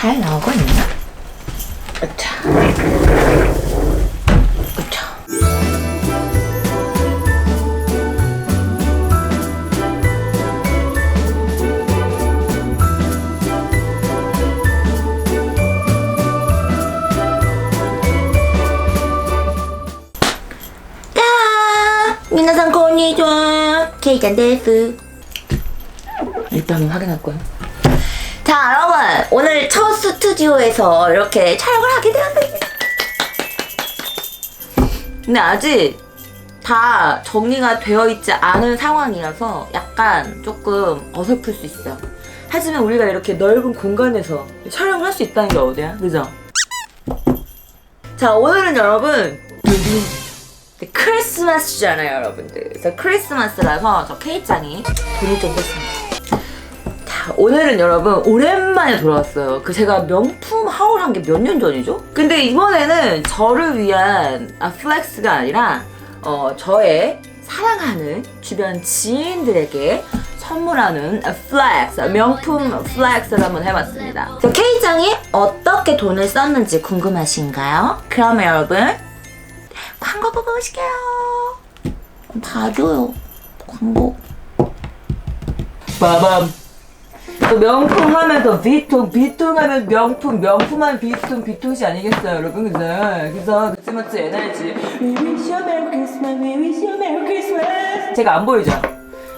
잘 나오고 있나? 으차. 으차. 자, 미나상 konnichiwa. 케이잔 데스. 일단은 확인할 거야. 오늘 첫 스튜디오에서 이렇게 촬영을 하게 되었습니다. 근데 아직 다 정리가 되어 있지 않은 상황이라서 약간 조금 어설플 수 있어요. 하지만 우리가 이렇게 넓은 공간에서 촬영을 할 수 있다는 게 어디야? 그죠? 자, 오늘은 여러분, 네, 크리스마스잖아요, 여러분들. 그래서 크리스마스라서 저 케이짱이 돈을 좀 썼습니다. 자, 오늘은 여러분 오랜만에 돌아왔어요. 그 제가 명품 하울 한 게 몇 년 전이죠? 근데 이번에는 저를 위한 아, 플렉스가 아니라 어, 저의 사랑하는 주변 지인들에게 선물하는 플렉스, 명품 플렉스를 한번 해봤습니다. 자, 케이짱이 어떻게 돈을 썼는지 궁금하신가요? 그러면 여러분 광고 보고 오실게요. 봐줘요. 광고. 빠밤. 또 명품 하면 또 비통, 비통 하면 명품, 명품 하면 비통, 비통이 아니겠어요, 여러분. 그죠? 그래서 그치마치 에너지. We wish you Merry Christmas, we wish you Merry Christmas. 제가 안 보이죠?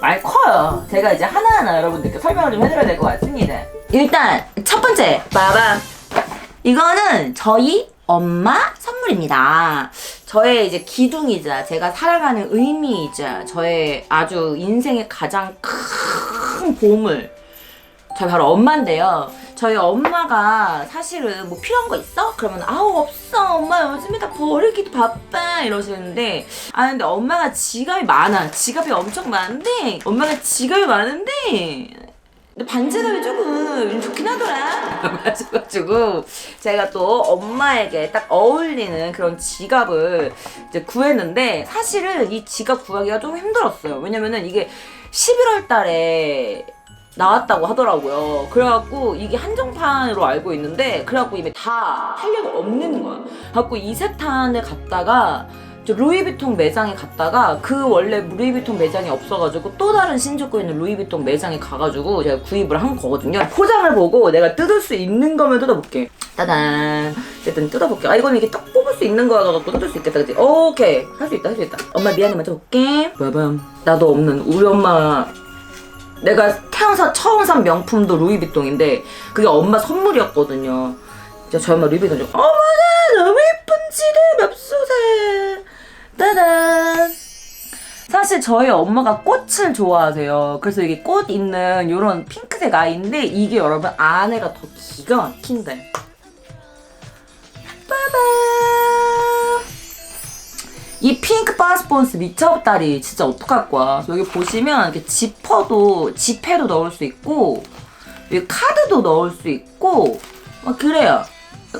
많이 커요. 제가 이제 하나하나 여러분들께 설명을 좀 해드려야 될 것 같습니다. 일단, 첫 번째, 빠밤. 이거는 저희 엄마 선물입니다. 저의 이제 기둥이자 제가 살아가는 의미이자 저의 아주 인생의 가장 큰 보물. 저희 바로 엄마인데요. 저희 엄마가 사실은 뭐 필요한 거 있어? 그러면 아우 없어 엄마 요즘에 다 버리기도 바빠 이러시는데 아 근데 엄마가 지갑이 많아 지갑이 엄청 많은데 엄마가 지갑이 많은데 근데 반지갑이 조금 좋긴 하더라. 그래가지고 제가 또 엄마에게 딱 어울리는 그런 지갑을 이제 구했는데 사실은 이 지갑 구하기가 좀 힘들었어요. 왜냐면은 이게 11월 달에 나왔다고 하더라고요. 그래갖고 이게 한정판으로 알고 있는데 그래갖고 이게 다 탄력 없는 거야. 그래갖고 이세탄을 갔다가 저 루이비통 매장에 갔다가 그 원래 루이비통 매장이 없어가지고 또 다른 신주쿠에 있는 루이비통 매장에 가가지고 제가 구입을 한 거거든요. 포장을 보고 내가 뜯을 수 있는 거면 뜯어볼게. 따단. 어쨌든 뜯어볼게. 아 이거는 이게 딱 뽑을 수 있는 거여가지고 뜯을 수 있겠다, 그치? 오케이. 할 수 있다, 할 수 있다. 엄마 미안해, 먼저 볼게. 빠밤. 나도 없는 우리 엄마 내가 태어나서 처음 산 명품도 루이비통인데 그게 엄마 선물이었거든요. 진짜 저희 엄마 루이비통 좀 어머나 너무 예쁜 지대 맙소사 따단 사실 저희 엄마가 꽃을 좋아하세요. 그래서 이게 꽃 있는 이런 핑크색 아이인데 이게 여러분 안에가 더 기가 막힌데. 빠밤. 이 핑크 바스폰스 미쳐버다리 진짜 어떡할 거야. 여기 보시면 이렇게 지퍼도 지폐도 넣을 수 있고 여기 카드도 넣을 수 있고 막 그래요.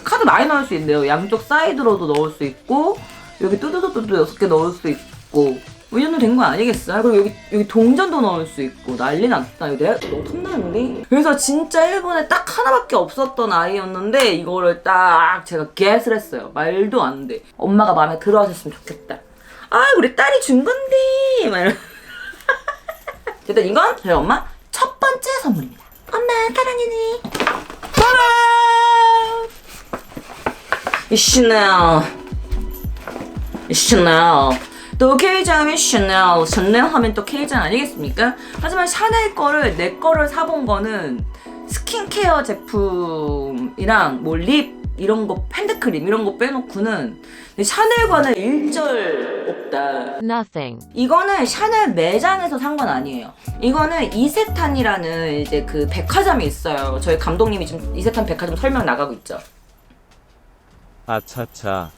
카드 많이 넣을 수 있는데요. 양쪽 사이드로도 넣을 수 있고 여기 뚜두두두두 여섯 개 넣을 수 있고 뭐이 정도 된 거 아니겠어요? 그리고 여기 여기 동전도 넣을 수 있고 난리 났다. 이거 내가 너무 탐나는데? 그래서 진짜 일본에 딱 하나밖에 없었던 아이였는데 이거를 딱 제가 겟을 했어요. 말도 안 돼. 엄마가 마음에 들어 하셨으면 좋겠다. 아 우리 딸이 준 건데 막. 일단 이건 저희 엄마 첫 번째 선물입니다. 엄마 사랑해니. 이 슈넬. 이 슈넬. 또 하면 슈넬, 슈넬 하면 또 케이장 아니겠습니까? 하지만 샤넬 거를 내 거를 사본 거는 스킨케어 제품이랑 뭐립 이런 거 핸드크림 이런 거 빼놓고는 샤넬과는 일절 없다. Nothing. 이거는 샤넬 매장에서 산 건 아니에요. 이거는 이세탄이라는 이제 그 백화점이 있어요. 저희 감독님이 지금 이세탄 백화점 설명 나가고 있죠. 아차차.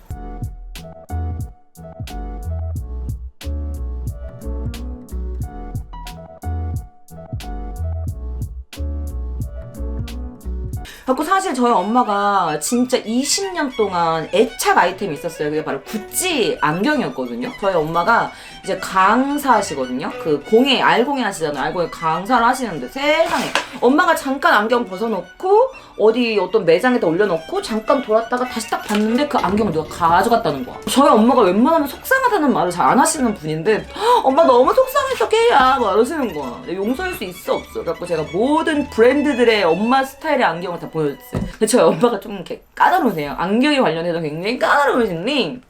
그래고 사실 저희 엄마가 진짜 20년 동안 애착 아이템이 있었어요. 그게 바로 구찌 안경이었거든요. 저희 엄마가 이제 강사시거든요. 그 공예, 알공예 하시잖아요. 알공예 강사를 하시는데 세상에 엄마가 잠깐 안경 벗어놓고 어디 어떤 매장에다 올려놓고 잠깐 돌았다가 다시 딱 봤는데 그 안경을 누가 가져갔다는 거야. 저희 엄마가 웬만하면 속상하다는 말을 잘 안 하시는 분인데 "헉, 엄마 너무 속상해서 깨야 막 이러시는 거야. 용서할 수 있어 없어. 그래갖고 제가 모든 브랜드들의 엄마 스타일의 안경을 다 보여줬어요. 근데 저희 엄마가 좀 이렇게 까다로우세요. 안경에 관련해서 굉장히 까다로우신데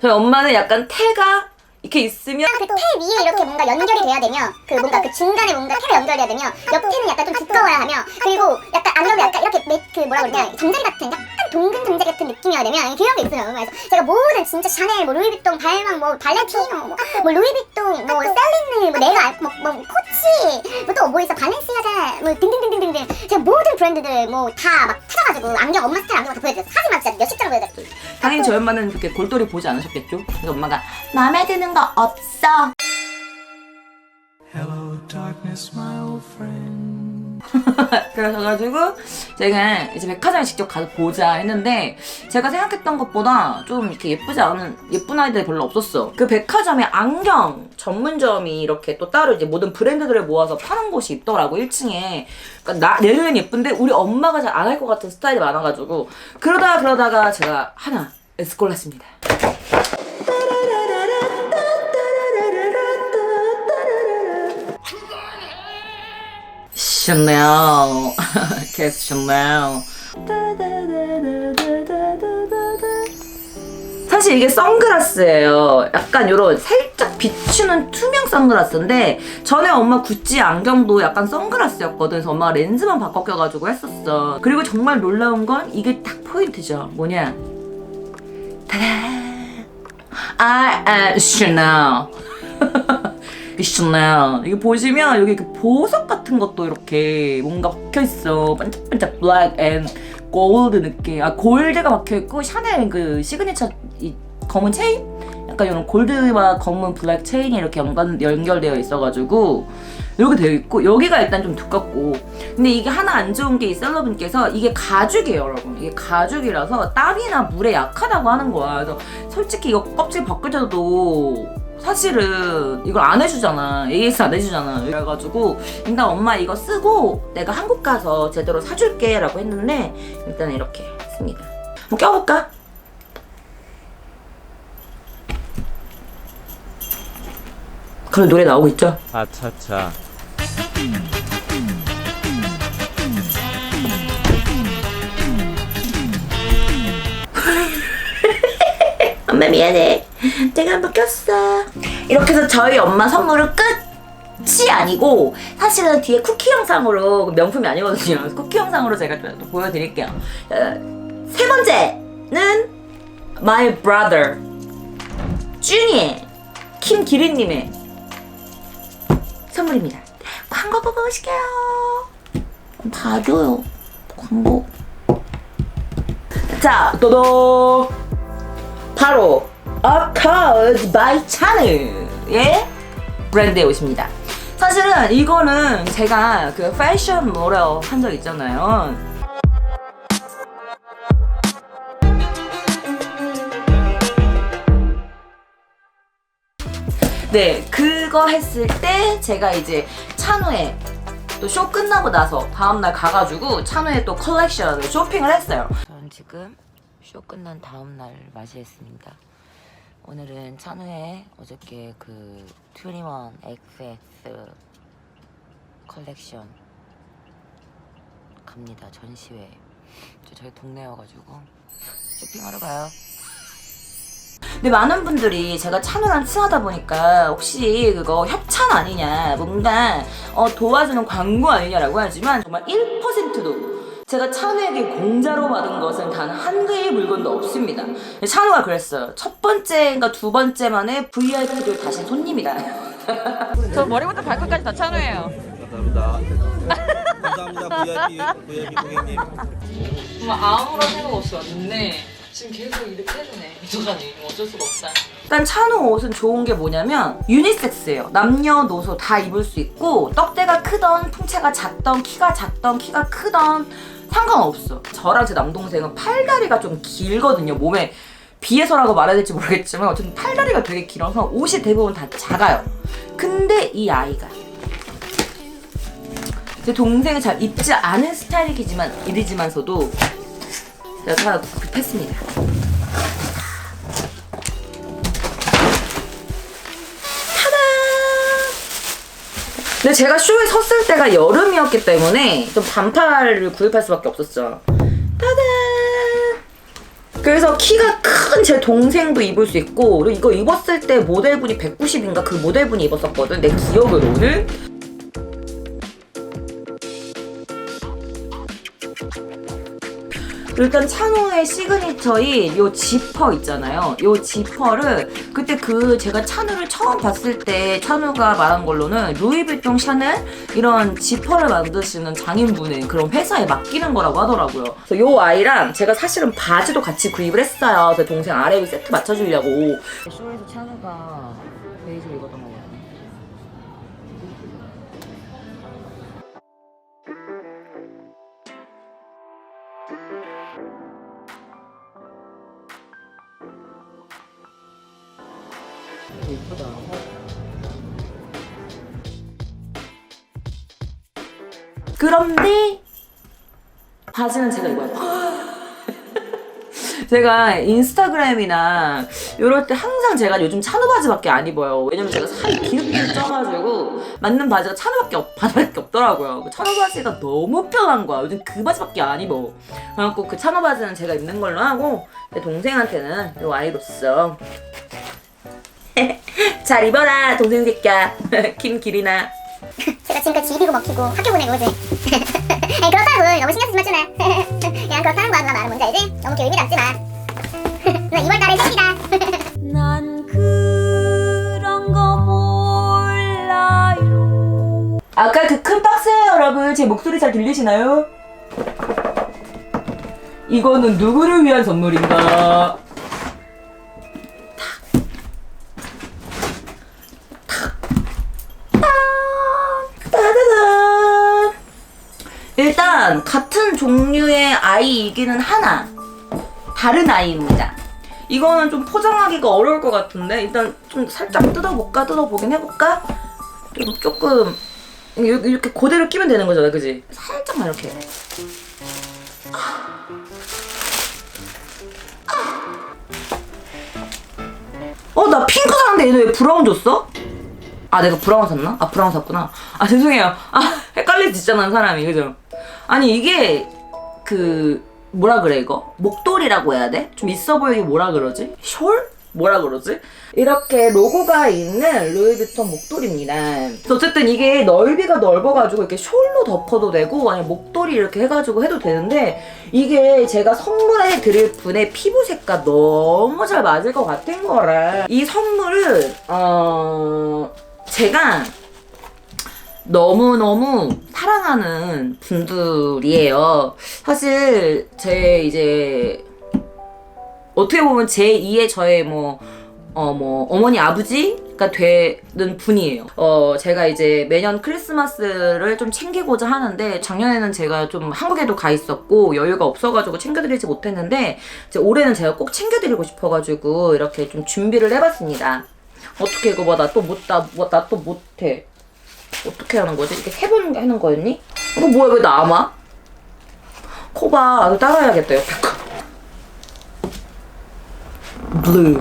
저희 엄마는 약간 태가 이렇게 있으면 그태 위에 이렇게 뭔가 연결이 돼야 되며 그 뭔가 그 중간에 뭔가 태가 연결돼야 되며 옆태는 약간 좀 두꺼워야 하며 그리고 약간 안경도 약간 이렇게 매, 그 뭐라 그러냐 잠자리 같은 약간 동근 잠자리 같은 느낌이어야 되면 그런 게 있어요 그래서. 제가 모든 진짜 샤넬 뭐 루이비통 발망 뭐 발렌티노 뭐, 뭐 루이비통 뭐 셀린느 뭐 내가 알- 뭐, 뭐 코치 뭐 또 뭐 있어 발렌시아가 뭐 등등등등등등 제가 모든 브랜드들 뭐 다 막 찾아가지고 안경 엄마 스타일 안경 다 보여드렸어요. 하지만 진짜 몇십 장을 보여드렸어요. 당연히 저희 엄마는 그렇게 골똘히 보지 않으셨겠죠? 그래서 엄마가 마음에 드는 거 없어. Hello, darkness, my old friend. 그래서가지고 제가 이제 백화점에 직접 가서 보자 했는데 제가 생각했던 것보다 좀 이렇게 예쁘지 않은 예쁜 아이들이 별로 없었어. 그 백화점에 안경 전문점이 이렇게 또 따로 이제 모든 브랜드들을 모아서 파는 곳이 있더라고 1층에. 그러니까 나 내 눈엔 예쁜데 우리 엄마가 잘 안 할 것 같은 스타일이 많아가지고 그러다 그러다가 제가 하나 에스콜랐습니다. 샤넬 캐스 샤넬 사실 이게 선글라스예요. 약간 요런 살짝 비추는 투명 선글라스인데 전에 엄마 구찌 안경도 약간 선글라스였거든. 그래서 엄마가 렌즈만 바꿔 껴가지고 했었어. 그리고 정말 놀라운 건 이게 딱 포인트죠. 뭐냐? 타다! I am Chanel. 이 샤넬 이게 보시면 여기 이렇게 보석 같은 것도 이렇게 뭔가 박혀 있어. 반짝반짝 블랙 앤 골드 느낌. 아 골드가 박혀 있고 샤넬 그 시그니처 이 검은 체인? 약간 이런 골드와 검은 블랙 체인이 이렇게 연관 연결되어 있어가지고 이렇게 되어 있고 여기가 일단 좀 두껍고. 근데 이게 하나 안 좋은 게 이 셀러분께서 이게 가죽이에요 여러분. 이게 가죽이라서 땀이나 물에 약하다고 하는 거야. 그래서 솔직히 이거 껍질 벗겨져도 사실은 이걸 안 해주잖아. AS 안 해주잖아. 그래가지고 일단 엄마 이거 쓰고 내가 한국 가서 제대로 사줄게 라고 했는데 일단 이렇게 씁니다. 한번 껴볼까? 그럼 노래 나오고 있죠? 아차차. 엄마 미안해. 제가 한번 꼈어. 이렇게 해서 저희 엄마 선물은 끝이 아니고 사실은 뒤에 쿠키 영상으로 명품이 아니거든요. 쿠키 영상으로 제가 또 보여드릴게요. 어, 세 번째는 My Brother 준이의 김기린님의 선물입니다. 광고 보고 오실게요. 봐줘요. 광고. 자, 또도 바로 A Cause by Chanel의 브랜드의 옷입니다. 사실은 이거는 제가 그 패션 모델 한 적 있잖아요. 네, 그거 했을 때 제가 이제 찬우에 또쇼 끝나고 나서 다음날 가가지고 찬우에 또 컬렉션을 쇼핑을 했어요. 저는 지금 쇼 끝난 다음날 맞이했습니다. 오늘은 찬우의 어저께 그 21XX 컬렉션 갑니다. 전시회. 저 저희 동네여가지고 쇼핑하러 가요. 근데 많은 분들이 제가 찬우랑 친하다 보니까 혹시 그거 협찬 아니냐, 뭔가 어, 도와주는 광고 아니냐라고 하지만 정말 1%도 제가 찬우에게 공짜로 받은 것은 단 한 개의 물건도 없습니다. 찬우가 그랬어요. 첫 번째인가 두 번째 만에 VIP를 다신 손님이다. 저 머리부터 발끝까지 다 찬우예요. 감사합니다. 감사합니다, VIP, VIP 고객님. 정말 아무런 생각 없이 왔는데 지금 계속 이렇게 해주네 미도가니 어쩔 수가 없다 일단 찬우 옷은 좋은 게 뭐냐면 유니섹스예요 남녀노소 다 입을 수 있고 떡대가 크던 풍채가 작던 키가 작던 키가 크던 상관없어 저랑 제 남동생은 팔다리가 좀 길거든요 몸에 비해서라고 말해야 될지 모르겠지만 어쨌든 팔다리가 되게 길어서 옷이 대부분 다 작아요 근데 이 아이가 제 동생이 잘 입지 않은 스타일이지만 이리지만서도 제가 하나 구입했습니다. 타다! 근데 제가 쇼에 섰을 때가 여름이었기 때문에 좀 반팔을 구입할 수밖에 없었죠. 따단! 그래서 키가 큰 제 동생도 입을 수 있고 그리고 이거 입었을 때 모델분이 190인가 그 모델분이 입었었거든 내 기억으로는 일단 찬호의 시그니처인 요 지퍼 있잖아요. 요 지퍼를 그때 그 제가 찬호를 처음 봤을 때 찬호가 말한 걸로는 루이비통 샤넬 이런 지퍼를 만드시는 장인분의 그런 회사에 맡기는 거라고 하더라고요. 그래서 요 아이랑 제가 사실은 바지도 같이 구입을 했어요. 제 동생 아래 위 세트 맞춰주려고. 쇼에서 찬호가 그런데 바지는 제가 입어요. 제가 인스타그램이나 이럴 때 항상 제가 요즘 찬호 바지밖에 안 입어요. 왜냐면 제가 살이 기름기를 쪄가지고 맞는 바지가 찬호밖에 없, 바지밖에 없더라고요. 그 찬호 바지가 너무 편한 거야. 요즘 그 바지밖에 안 입어. 그래갖고 그 찬호 바지는 제가 입는 걸로 하고 내 동생한테는 이 아이로써 잘 입어라 동생 새끼야 김기리나 제가 지금까지 집이고 먹히고 학교 보내고 그지? 아니 그렇다고 너무 신경 쓰지 마주네 그냥 그렇다는 거야 누나 말은 뭔지 알지? 너무 의미 담지 마 누나 2월 달에 생기다 난 그런 거 몰라요. 아까 그 큰 박스에 여러분 제 목소리 잘 들리시나요? 이거는 누구를 위한 선물인가? 아이 이기는 하나 다른 아이입니다. 이거는 좀 포장하기가 어려울 것 같은데 일단 좀 살짝 뜯어볼까 뜯어보긴 해볼까 좀 조금 이렇게 그대로 끼면 되는 거잖아, 그지? 살짝만 이렇게. 어, 나 핑크 샀는데 얘는 왜 브라운 줬어? 아, 내가 브라운 샀나? 아, 브라운 샀구나. 아, 죄송해요. 아, 헷갈릴 수 있잖아, 사람이. 그죠? 아니, 이게, 그, 뭐라 그래, 이거? 목도리라고 해야 돼? 좀 있어 보이게 뭐라 그러지? 숄? 뭐라 그러지? 이렇게 로고가 있는 루이비통 목도리입니다. 어쨌든 이게 넓이가 넓어가지고 이렇게 숄로 덮어도 되고 아니 목도리 이렇게 해가지고 해도 되는데 이게 제가 선물해 드릴 분의 피부색과 너무 잘 맞을 것 같은 거라 이 선물을 어 제가 너무너무 사랑하는 분들이에요. 사실 제 이제 어떻게 보면 제 2의 저의 뭐, 어, 뭐, 어머니 아버지가 되는 분이에요. 어, 제가 이제 매년 크리스마스를 좀 챙기고자 하는데, 작년에는 제가 좀 한국에도 가 있었고, 여유가 없어가지고 챙겨드리지 못했는데, 이제 올해는 제가 꼭 챙겨드리고 싶어가지고, 이렇게 좀 준비를 해봤습니다. 어떻게 이거 봐, 나 또 못, 나, 뭐, 나또 못해. 어떻게 하는 거지? 이렇게 세 번 하는 거였니? 이거 뭐야, 왜 남아? 코봐, 나도 따라해야겠다, 옆에 거. 블루.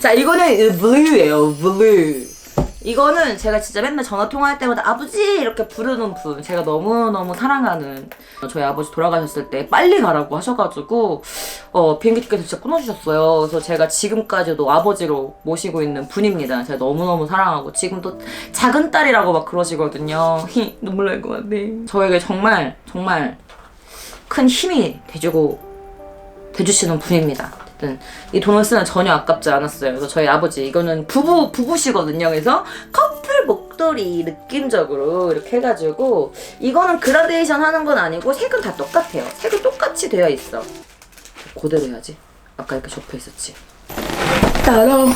자, 이거는 블루예요. 블루. 이거는 제가 진짜 맨날 전화 통화할 때마다 아버지! 이렇게 부르는 분 제가 너무너무 사랑하는 저희 아버지 돌아가셨을 때 빨리 가라고 하셔가지고 어, 비행기 티켓을 진짜 끊어주셨어요. 그래서 제가 지금까지도 아버지로 모시고 있는 분입니다. 제가 너무너무 사랑하고 지금도 작은 딸이라고 막 그러시거든요. 히, 눈물 날 것 같네. 저에게 정말 정말 큰 힘이 돼주고 돼주시는 분입니다. 어쨌든 이 쓰는 전혀 아깝지 않았어요. 그래서 저희 아버지 이거는 부부 부부시거든요. 그래서 커플 목도리 느낌적으로 이렇게 해가지고 이거는 그라데이션 하는 건 아니고 색은 다 똑같아요. 색은 똑같이 되어 있어. 그대로 해야지. 아까 이렇게 접혀 있었지. 따람,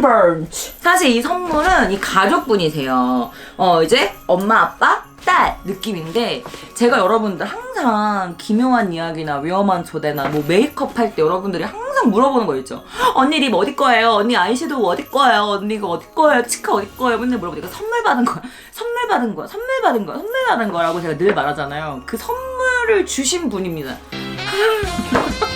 번치. 사실 이 선물은 이 가족분이세요. 어 이제 엄마 아빠 딸 느낌인데 제가 여러분들 항상 기묘한 이야기나 위험한 소대나 뭐 메이크업 할 때 여러분들이 항상 물어보는 거 있죠. 언니 립 어디 거예요? 언니 아이섀도우 어디 거예요? 언니 이거 어디 거예요? 치카 어디 거예요? 맨날 물어보니까 선물 받은 거야. 선물 받은 거야. 선물 받은 거야. 선물 받은 거라고 제가 늘 말하잖아요. 그 선물을 주신 분입니다.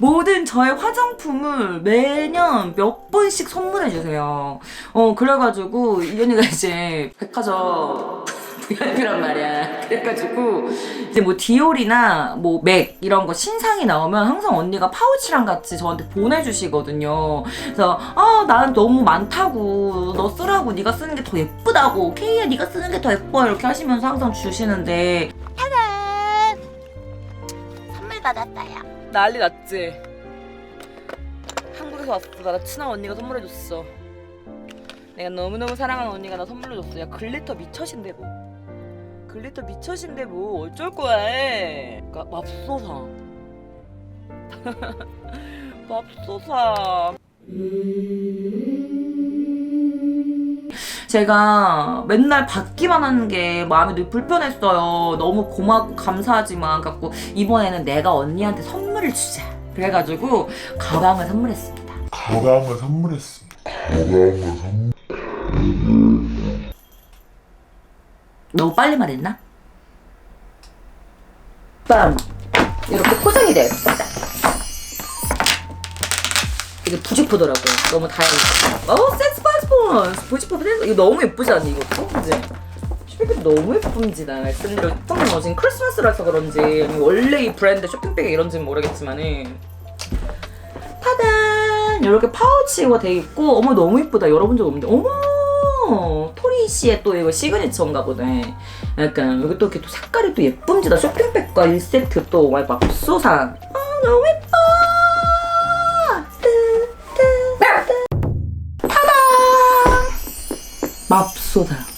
모든 저의 화장품을 매년 몇 번씩 선물해 주세요. 어 그래가지고 이 언니가 이제 백화점 VIP란 말이야. 그래가지고 이제 뭐 디올이나 뭐 맥 이런 거 신상이 나오면 항상 언니가 파우치랑 같이 저한테 보내주시거든요. 그래서 아 난 너무 많다고 너 쓰라고 네가 쓰는 게 더 예쁘다고 케이야 네가 쓰는 게 더 예뻐 이렇게 하시면서 항상 주시는데 선물 받았어요. 난리 났지. 한국에서 왔어. 나 친한 언니가 선물해줬어. 내가 너무너무 사랑하는 언니가 나 선물해줬어. 야 글리터 미쳐신데 뭐. 글리터 미쳐신데 뭐 어쩔 거야. 그러니까 맙소사. 맙소사. 제가 맨날 받기만 하는 게 마음이 늘 불편했어요. 너무 고맙고 감사하지만 갖고 이번에는 내가 언니한테 선물을 주자. 그래가지고 가방을 선물했습니다. 가방을 선물했습니다. 너무 빨리 말했나? 빰 이렇게 포장이 있습니다. 이게 부직포더라고요. 너무 다행이다. 어, 센스 파스폰스 부직포 센스 이거 너무 예쁘지 않니 이것도? 그지? 쇼핑백 너무 예쁩니다. 말씀드려 딱 넣어진 크리스마스라서 그런지 원래 이 브랜드 쇼핑백이 이런지는 모르겠지만은 타단 이렇게 파우치가 돼 있고 어머 너무 예쁘다. 열어본 적 없는데 어머 토리 씨의 또 이거 시그니처인가 보네. 약간 여기 또 이렇게 또 색깔이 또 예쁨지다. 쇼핑백과 1세트 또 와, 맙소사. 아 너무 예뻐. 맙소사.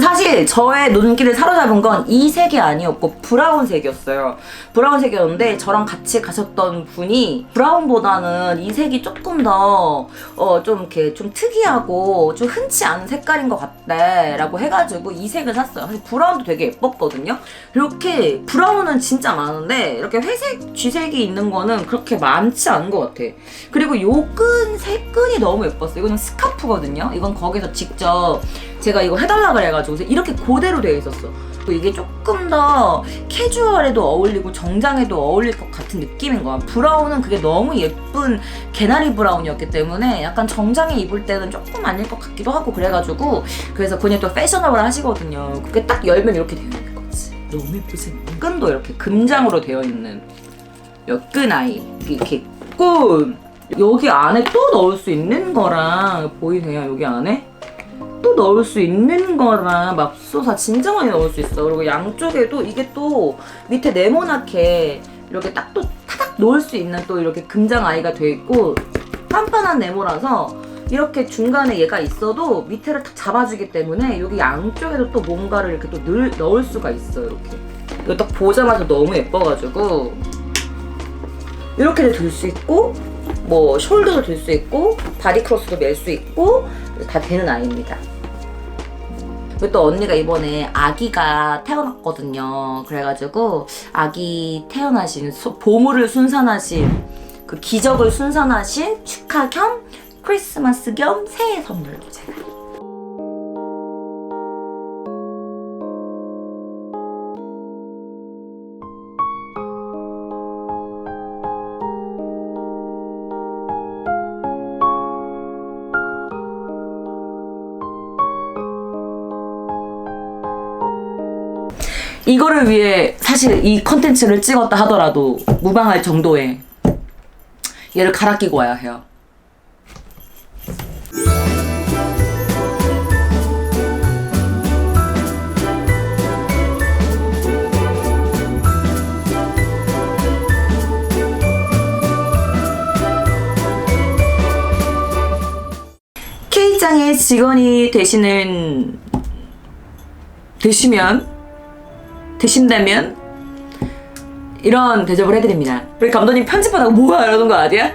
사실 저의 눈길을 사로잡은 건 이 색이 아니었고 브라운 색이었어요. 브라운 색이었는데 저랑 같이 가셨던 분이 브라운보다는 이 색이 조금 더 어 좀 이렇게 좀 특이하고 좀 흔치 않은 색깔인 것 같다라고 해가지고 이 색을 샀어요. 사실 브라운도 되게 예뻤거든요. 이렇게 브라운은 진짜 많은데 이렇게 회색, 쥐색이 있는 거는 그렇게 많지 않은 것 같아. 그리고 요 끈, 새 끈이 너무 예뻤어요. 이거는 스카프거든요. 이건 거기서 직접 제가 이거 해달라 그래가지고 이렇게 그대로 되어 있었어. 이게 조금 더 캐주얼에도 어울리고 정장에도 어울릴 것 같은 느낌인 거야. 브라운은 그게 너무 예쁜 개나리 브라운이었기 때문에 약간 정장에 입을 때는 조금 아닐 것 같기도 하고 그래가지고 그래서 그냥 또 패셔너블 하시거든요. 그게 딱 열면 이렇게 되어 있는 거지. 너무 예쁘지? 끈도 이렇게 금장으로 되어 있는 여끈 아이 이렇게 있고 여기 안에 또 넣을 수 있는 거랑 보이세요? 여기 안에? 또 넣을 수 있는 거랑 맙소사 진짜 많이 넣을 수 있어. 그리고 양쪽에도 이게 또 밑에 네모나게 이렇게 딱 또 타닥 놓을 수 있는 또 이렇게 금장 아이가 돼 있고 판판한 네모라서 이렇게 중간에 얘가 있어도 밑에를 탁 잡아주기 때문에 여기 양쪽에도 또 뭔가를 이렇게 또 늘, 넣을 수가 있어요. 이렇게. 이거 딱 보자마자 너무 예뻐가지고 이렇게도 들 수 있고 뭐 숄더도 들 수 있고 바디 크로스도 멜 수 있고 다 되는 아이입니다. 그리고 또 언니가 이번에 아기가 태어났거든요. 그래가지고 아기 태어나신 수- 보물을 순산하신 그 기적을 순산하신 축하 겸 크리스마스 겸 새해 선물로 제가 이거를 위해 사실 이 컨텐츠를 찍었다 하더라도 무방할 정도의 얘를 갈아 끼고 와야 해요. K장의 직원이 되시는 되시면 되신다면 이런 대접을 해드립니다. 우리 감독님 편집하다가 뭐야 이러는 거 아니야?